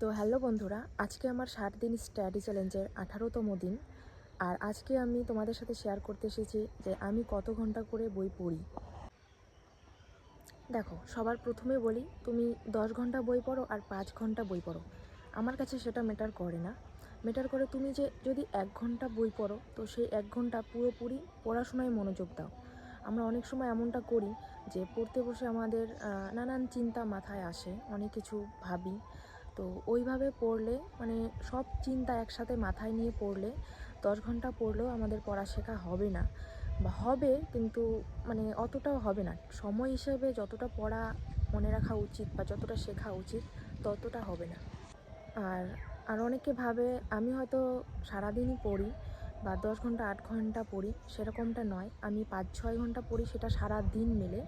তো হ্যালো বন্ধুরা, আজকে আমার ষাট দিন স্টাডি চ্যালেঞ্জের আঠারোতম দিন। আর আজকে আমি তোমাদের সাথে শেয়ার করতে এসেছি যে আমি কত ঘণ্টা করে বই পড়ি। দেখো, সবার প্রথমে বলি, তুমি দশ ঘণ্টা বই পড়ো আর পাঁচ ঘণ্টা বই পড়ো। আমার কাছে সেটা ম্যাটার করে না। ম্যাটার করে তুমি যে যদি এক ঘণ্টা বই পড়ো, তো সেই এক ঘণ্টা পুরোপুরি পড়াশোনায় মনোযোগ দাও। আমরা অনেক সময় এমনটা করি যে পড়তে বসে আমাদের নানান চিন্তা মাথায় আসে, অনেক কিছু ভাবি। তো ওইভাবে পড়লে মানে সব চিন্তা একসাথে মাথায় নিয়ে পড়লে দশ ঘণ্টা পড়লেও আমাদের পড়া শেখা হবে না। বা হবে কিন্তু মানে অতটাও হবে না। সময় হিসেবে যতটা পড়া মনে রাখা উচিত বা যতটা শেখা উচিত, ততটা হবে না। আর আর অনেকে ভাবে, আমি হয়তো সারাদিনই পড়ি বা দশ ঘণ্টা, আট ঘণ্টা পড়ি, সেরকমটা নয়। আমি পাঁচ, ছয় ঘণ্টা পড়ি, সেটা সারা দিন মিলে।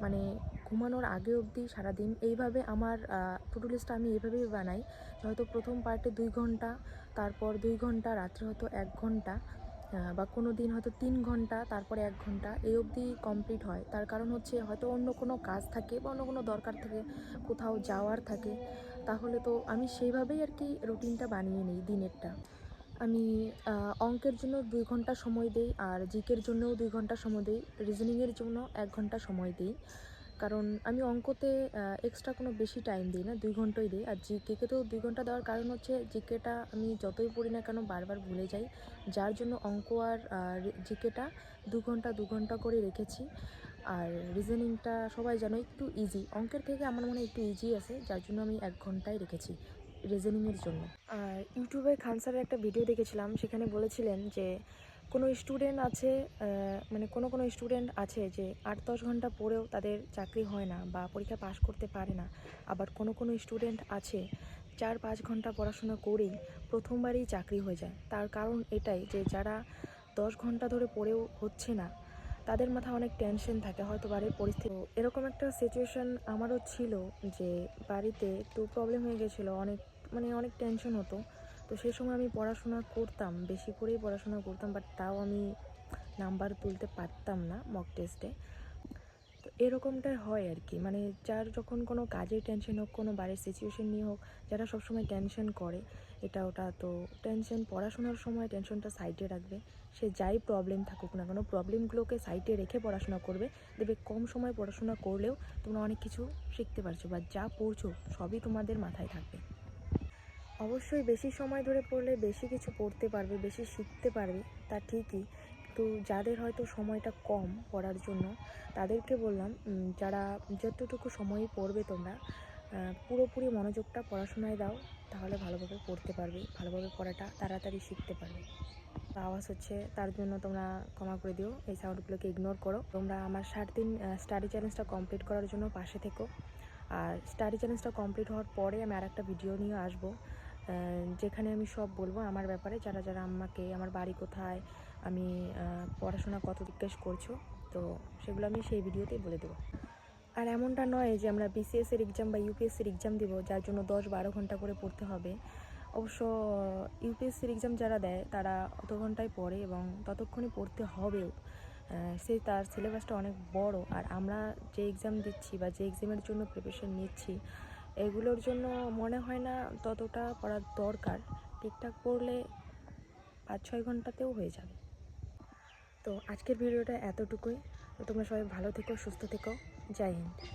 মানে ঘুমানোর আগে অবধি সারাদিন এইভাবে আমার টুডু লিস্টটা আমি এইভাবেই বানাই। হয়তো প্রথম পার্টে দুই ঘণ্টা, তারপর দুই ঘণ্টা, রাত্রে হয়তো এক ঘণ্টা বা কোনো দিন হয়তো তিন ঘণ্টা, তারপরে এক ঘণ্টা, এই অবধি কমপ্লিট হয়। তার কারণ হচ্ছে হয়তো অন্য কোনো কাজ থাকে বা অন্য কোনো দরকার থাকে, কোথাও যাওয়ার থাকে, তাহলে তো আমি সেইভাবেই আর কি রুটিনটা বানিয়ে নিই দিনেরটা। আমি অঙ্কের জন্য দুই ঘণ্টা সময় দিই, আর জিকের জন্যও দুই ঘণ্টা সময় দিই রিজনিংয়ের জন্য এক ঘণ্টা সময় দিই। কারণ আমি অঙ্কতে এক্সট্রা কোনো বেশি টাইম দিই না, দুই ঘন্টাই দিই। আর জিকেকে তো দুই ঘণ্টা দেওয়ার কারণ হচ্ছে জিকেটা আমি যতই পড়ি না কেন বারবার ভুলে যাই। যার জন্য অঙ্ক আর জিকেটা দু ঘণ্টা দু ঘণ্টা করে রেখেছি। আর রিজনিংটা সবাই জানো, একটু ইজি অঙ্কের থেকে আমার মনে একটু ইজি আছে, যার জন্য আমি এক ঘন্টায় রেখেছি রিজনিংয়ের জন্য। আর ইউটিউবে খান স্যারের একটা ভিডিও দেখেছিলাম, সেখানে বলেছিলেন যে কোনো স্টুডেন্ট আছে মানে কোনো কোনো স্টুডেন্ট আছে যে আট দশ ঘণ্টা পড়েও তাদের চাকরি হয় না বা পরীক্ষা পাশ করতে পারে না, আবার কোনো কোনো স্টুডেন্ট আছে চার পাঁচ ঘণ্টা পড়াশোনা করেই প্রথমবারই চাকরি হয়ে যায়। তার কারণ এটাই যে যারা দশ ঘণ্টা ধরে পড়েও হচ্ছে না, তাদের মাথায় অনেক টেনশন থাকে। হয়তো বাড়ির পরিস্থিতি এরকম একটা সিচুয়েশন আমারও ছিল যে বাড়িতে একটু প্রবলেম হয়ে গেছিল, অনেক মানে অনেক টেনশন হতো। তো সেই সময় আমি পড়াশোনা করতাম, বেশি করেই পড়াশোনা করতাম বাট তাও আমি নাম্বার তুলতে পারতাম না মক টেস্টে তো এরকমটাই হয় আর কি মানে যার যখন কোনো কাজের টেনশন হোক, কোনো বাড়ির সিচুয়েশন নিয়ে হোক, যারা সবসময় টেনশন করে, এটা ওটা তো টেনশন পড়াশোনার সময় টেনশনটা সাইডে রাখবে। সে যাই প্রবলেম থাকুক না কেন প্রবলেমগুলোকে সাইডে রেখে পড়াশোনা করবে। দেখবে কম সময় পড়াশোনা করলেও তোমরা অনেক কিছু শিখতে পারছ, বা যা পড়ছো সবই তোমাদের মাথায় থাকবে। অবশ্যই বেশি সময় ধরে পড়লে বেশি কিছু পড়তে পারবে, বেশি শিখতে পারবে, তা ঠিকই। তো যাদের হয়তো সময়টা কম পড়ার জন্য, তাদেরকে বললাম যারা যতটুকু সময় পড়বে তোমরা পুরোপুরি মনোযোগটা পড়াশোনায় দাও, তাহলে ভালোভাবে পড়তে পারবে, ভালোভাবে পড়াটা তাড়াতাড়ি শিখতে পারবে। আওয়াজ হচ্ছে, তার জন্য তোমরা ক্ষমা করে দিও, এই সাউন্ডগুলোকে ইগনোর করো। তোমরা আমার ষাট দিন স্টাডি চ্যালেঞ্জটা কমপ্লিট করার জন্য পাশে থেকো। আর স্টাডি চ্যালেঞ্জটা কমপ্লিট হওয়ার পরে আমি আর একটা ভিডিও নিয়ে আসব। যেখানে আমি সব বলব আমার ব্যাপারে, যারা যারা আমাকে, আমার বাড়ি কোথায়, আমি পড়াশোনা কত জিজ্ঞেস করছ, তো সেগুলো আমি সেই ভিডিওতেই বলে দেবো। আর এমনটা নয় যে আমরা বিসিএস এর এক্সাম বা ইউপিএসসির এক্সাম দিব, যার জন্য দশ বারো ঘণ্টা করে পড়তে হবে। অবশ্য ইউপিএসসির এক্সাম যারা দেয়, তারা অত ঘন্টায় পড়ে এবং ততক্ষণে পড়তে হবেও। সেই তার সিলেবাসটা অনেক বড়। আর আমরা যে এক্সাম দিচ্ছি বা যে এক্সামের জন্য প্রিপারেশন নিচ্ছি এগুলোর জন্য মনে হয় না ততটা পড়ার দরকার। ঠিকঠাক পড়লে পাঁচ, ছয় ঘন্টাতেও হয়ে যাবে। তো আজকের ভিডিওটা এতটুকুই। তোমরা সবাই ভালো থেকো, সুস্থ থেকো। জয় হিন্দ।